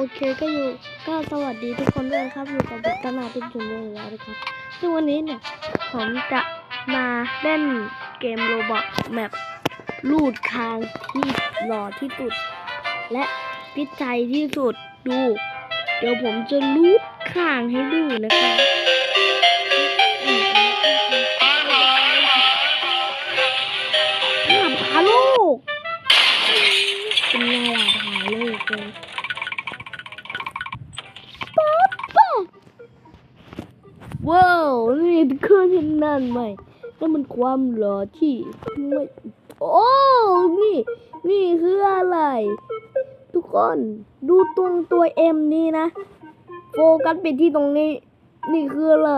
โอเคก็อยู่ก็สวัสดีทุกคนด้วยครับอยู่กับบตนาทุกจุดเลยแล้วนะครับซึ่งวันนี้เนี่ยผมจะมาเล่นเกมโรบอทแมปลูดคางที่หล่อที่สุด และพิจัยที่สุดดู เดี๋ยวผมจะลูดคางให้ดูนะครับ เครื่องที่นั่นไหมนั่นมันความหล่อที่ไม่โอ้นี่ นี่คืออะไร ทุกคนดูตรงตัวเอ็มนี่นะ โฟกัสไปที่ตรงนี้ นี่คืออะไร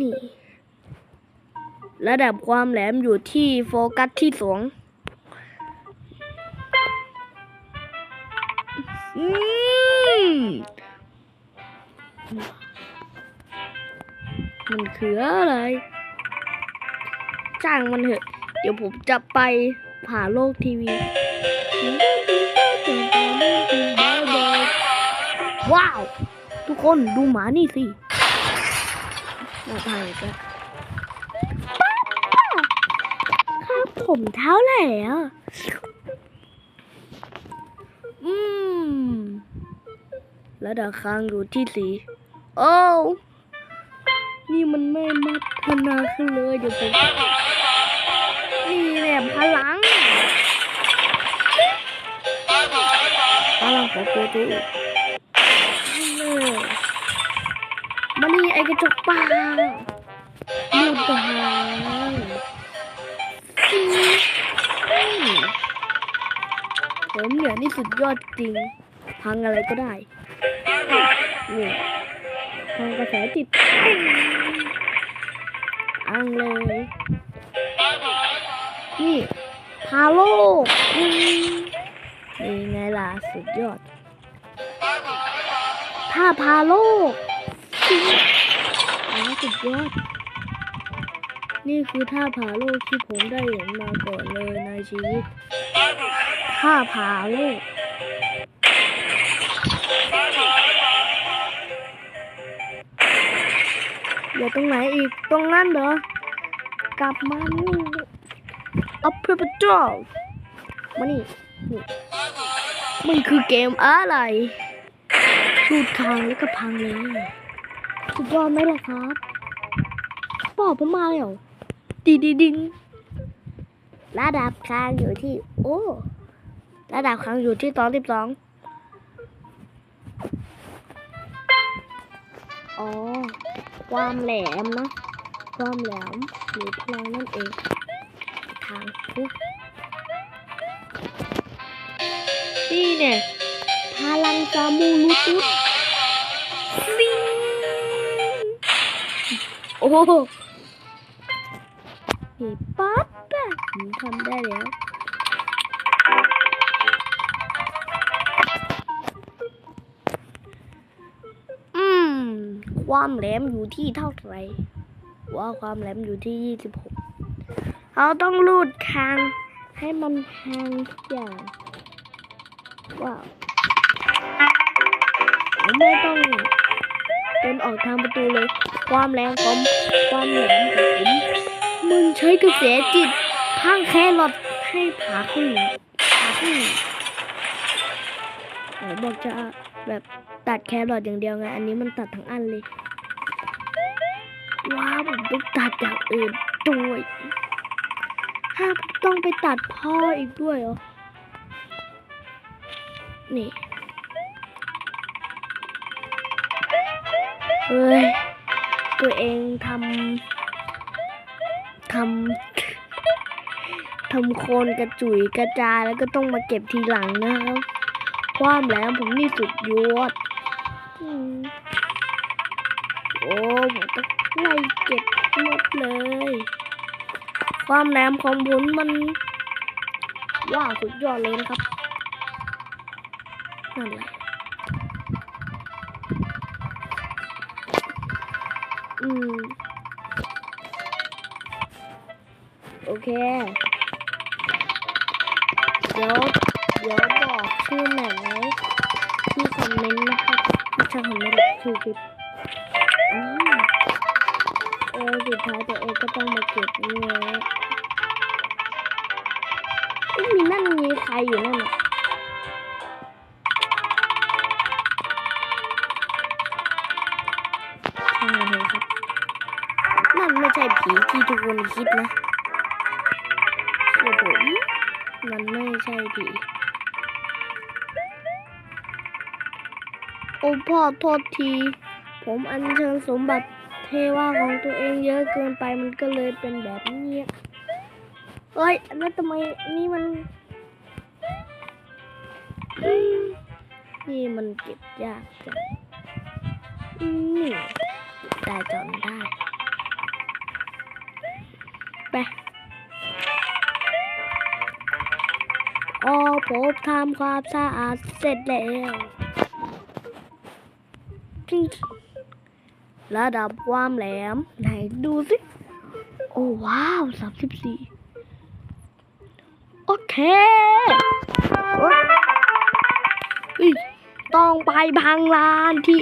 นี่ ระดับความแหลมอยู่ที่โฟกัสที่สอง สืออะไร จ้างมันเถอะ เดี๋ยวผมจะไปผ่าโลกทีวี ว้าว ทุกคนดูหมานี่สิมาถ่ายกันครับผมเท้าไหร่อะอืมระดับค้างอยู่ที่สี โอ้ นี่มันไม่มัฒนาขึ้นเลยเดี๋ยวผมนี่แหละพลังพลังของตัวตัวอีกนี่มานี่ไอกระจกป่าลูดหางอืมผมเนี่ยนี่สุดยอดจริง พังอะไรก็ได้ นี่พังกระแสจิต อังเลยนี่พาโลกนี่ไงล่ะสุดยอดถ้าพาโลกสุดยอด นี่คือท่าผาโลกที่ผมได้เห็นมาก่อนเลยในชีวิตท่าผาโลก ดี๋ยวตรงไหนอีกตรงนั้นเหรอกลับมานี่อัพเพอร์จอมานี่นี่มันคือเกมอะไรสูดทางแล้วก็พังเลยสุดยอดไหมล่ะครับบอกผมมาแล้วดีดีดิงระดับค้างอยู่ที่ โอ้ระดับค้างอยู่ที่สองสิบสองอ๋อ ความแหลมนะ ความแหลมหรือพลังนั่นเอง ทางทุกนี่เนี่ยพลังจามูลูตุสซิงโอ้โหนี่ปั๊บอะผมทำได้แล้ว ความแหลมอยู่ที่เท่าไหร่ว่าความแหลมอยู่ที่ยี่สิบหกเราต้องรูดคางให้มันแทงทุกอย่าง ว้าวไม่ต้องเดินออกทางประตูเลย ความแรงของความแหลมของผมมันใช้กระแสจิตข้างแครอทให้ผาขึ้นผาขึ้นบอกจะแบบตัดแครอทอย่างเดียวไง อันนี้มันตัดทั้งอันเลย ต้องตัดอย่างอื่นด้วยถ้าต้องไปตัดพ่ออีกด้วยเหรอ นี่ เฮ้ย ตัวเองทำทำทำโคนกระจุยกระจายแล้วก็ต้องมาเก็บทีหลังนะครับ ความแหลมผมนี่สุดยอด โอ้ผมต้อง ไล่เก็บหมดเลย ความแหลมของผมมันว้าวสุดยอดเลยนะครับนั่นแหละอืม โอเค เดี๋ยว เดี๋ยวบอกชื่อแมปไว้ที่คอมเมนต์นะครับไม่ใช่คอมเมนต์หรอกชื่อคลิป เออสุดท้ายตัวเองก็ต้องมาเก็บนี่ไว้เอ้ยมีนั่นมีใครอยู่นั่นอะช่างมันเถอะครับ นั่นไม่ใช่ผีที่ทุกคนคิดนะเชื่อผม มันไม่ใช่ผี โอ้พ่อโทษที ผมอัญเชิญสมบัติ เทว่าของตัวเองเยอะเกินไปมันก็เลยเป็นแบบนี้เฮ้ยแล้วทำไมนี่มัน นี่มันเก็บยากจังอืมได้จอนได้ไปโอ้ผมทำความสะอาดเสร็จแล้วจริง ระดับความแหลม ไหนดูสิ โอ้ว้าวสามสิบสี่โอเคเฮ้ยต้องไปพังลานที่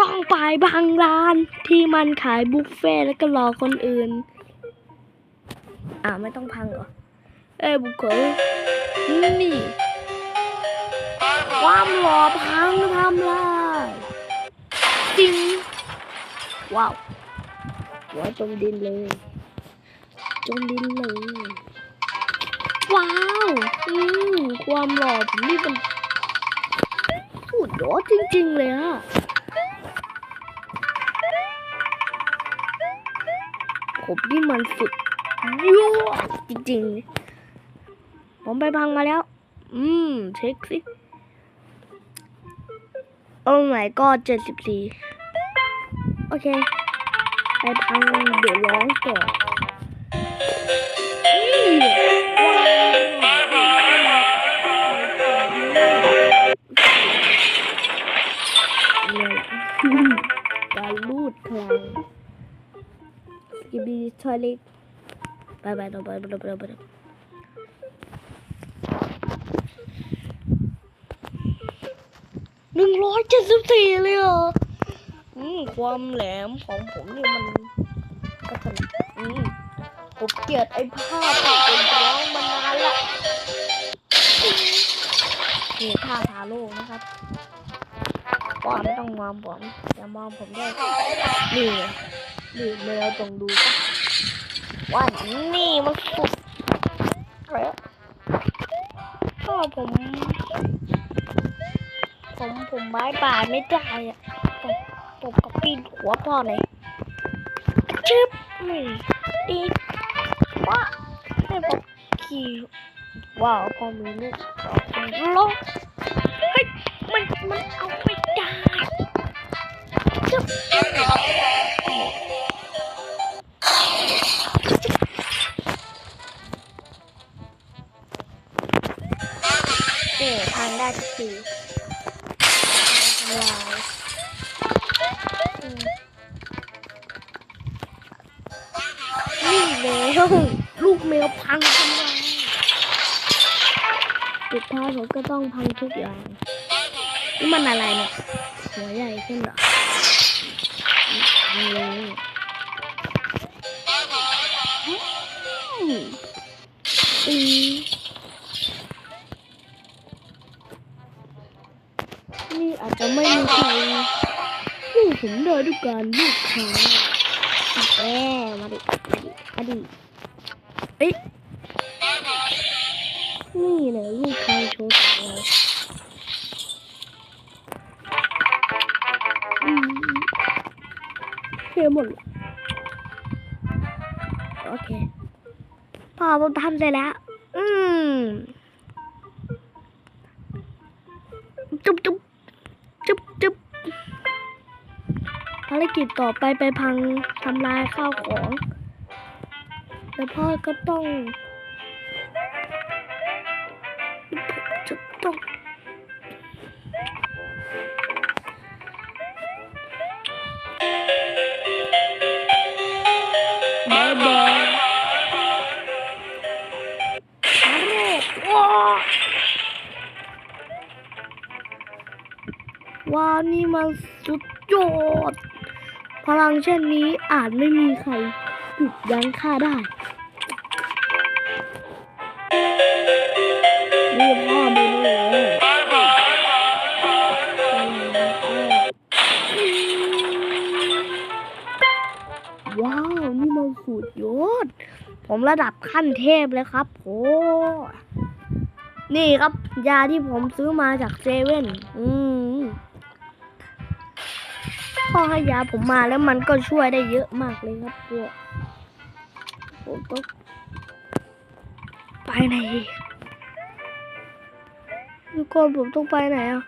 ต้องไปบางร้านที่มันขายบุฟเฟ่แล้วก็รอคนอื่น อ่าไม่ต้องพังเหรอ เอ้บุคคลนี่ ความหล่อพังทำลาย ว้าวหัวจมดินเลยจมดินเลยว้าวอืมความหล่อผมนี่มันสุดยอดจริงๆเลยอะผมนี่มันสุดยั่วจริงๆ ผมไปพังมาแล้ว อืม เช็คสิ โอ้ my god เจ็ดสิบสี่ โอเค ไปพังเดี๋ยวร้องต่ออืมเนี่ยแหละการลูดคลางสกิบีทอยเล็ตไปไปต่อไปไปต่อไปต่อไปต่อหนึ่งร้อยเจ็ดสิบสี่เลยเหรอ อืมความแหลมของผมนี่มันก็ถนัดอืมผมเกลียดไอ้ภาพที่เป็นร้องมานานละนี่ท่าทาโลกนะครับป้อนไม่ต้องมองผมอย่ามองผมด้วยนี่ไงนี่แมวต้องดูว่านี่มันสุดแล้วก็ผม ผมผมไม้ป่าไม่ได้อะ ผมก็ปีนหัวพ่อเลยชึบนี่ดีว่าให้ผมขี่ว้าวพอมีลูกสองคนลงเฮ้ยมันมันเอาไม่ได้จึ๊บ ต้องพังทุกอย่างนี่มันอะไรเนี่ย หัวใหญ่ขึ้นเหรอนี่เลยอืมนี่อาจจะไม่มีใครลูกผมเดินด้วยการลูกค้าแหมมาดิมาดิ เทหมดเลยโอเค พอผมทำเสร็จแล้ว อืม จุ๊บจุ๊บจุ๊บจุ๊บภารกิจต่อไปไปพังทำลายข้าวของ แล้วพ่อก็ต้อง นี่มันสุดยอดพลังเช่นนี้อาจไม่มีใครหยุดยั้งข้าได้นี่พ่อมือนี่เลยว้าว นี่มันสุดยอด ผมระดับขั้นเทพเลยครับโอ้นี่ครับ ยาที่ผมซื้อมาจากเซเว่น อืม พ่อให้ยาผมมาแล้วมันก็ช่วยได้เยอะมากเลยครับพวกผมต้องไปไหนอีกทุกคนผมต้องไปไหนอะ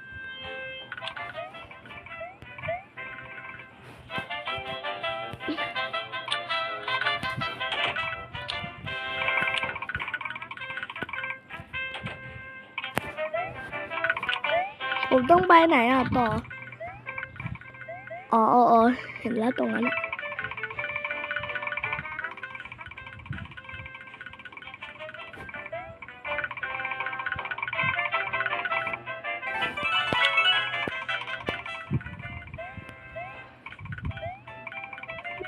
ผมต้องไปไหนอะต่อ อ๋ออ๋อเห็นแล้วตรงนั้น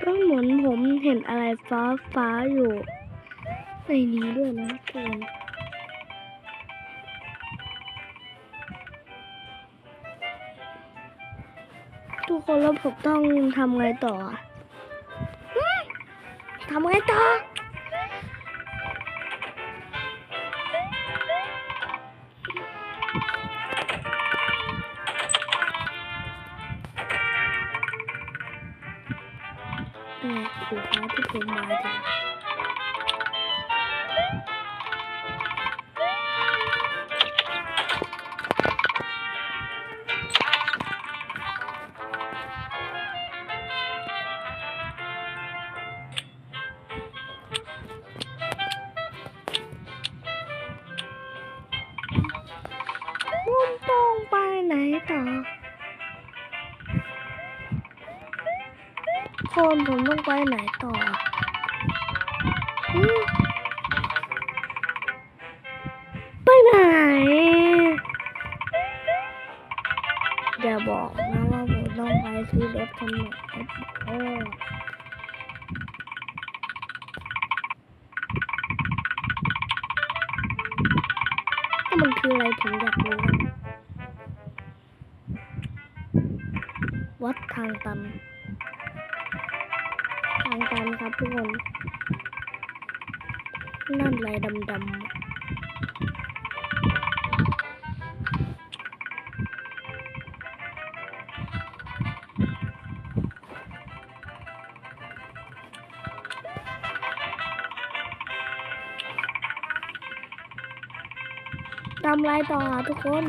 ก็เหมือนผมเห็นอะไรฟ้าฟ้าอยู่ ในนี้ด้วยนะทุกค คนแล้วผมต้องทำไงต่ออะหึทำไงต่อ ไหนต่อคนผมต้องไปไหนต่อไปไหน อย่าบอกนะว่าผมต้องไปซื้อรถคันใหม่โอ้มันคืออะไรผมอยากรู้างตันทางตันครับทุกคน นั่นอะไรดำๆทำอะไรต่อทุกคน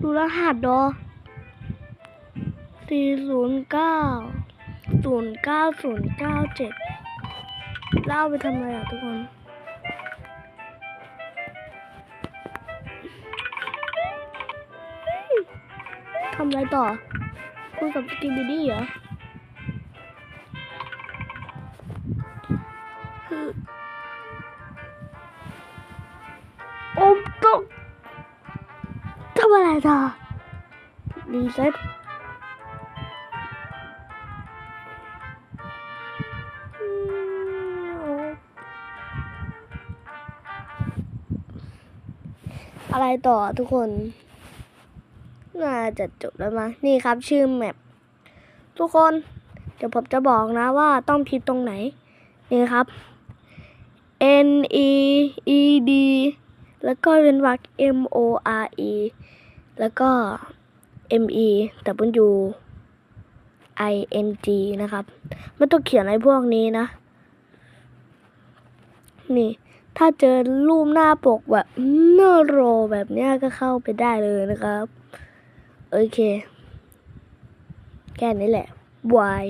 ดูรหัสดอสี่ศูนย์เก้าศูนย์เก้าศูนย์เก้าเจ็ดแล้วเอาไปทำอะไรอะทุกคนทำอะไรต่อคุยกับสกิบิดี้เหรอ คือโอมต้องทำอะไรต่อรีเซ็ตอะไรต่อทุกคน น่าจะจบแล้วมั้งนี่ครับชื่อแมปทุกคน เดี๋ยวผมจะบอกนะว่าต้องพิมพ์ตรงไหน นี่ครับ N E E D แล้วก็เป็นวรรค M O R E แล้วก็ M E W I N G นะครับ ไม่ต้องเขียนอะไรพวกนี้นะ นี่ ถ้าเจอรูปหน้าปกแบบเนอโรแบบเนี้ยก็เข้าไปได้เลยนะครับ โอเค แค่นี้แหละบาย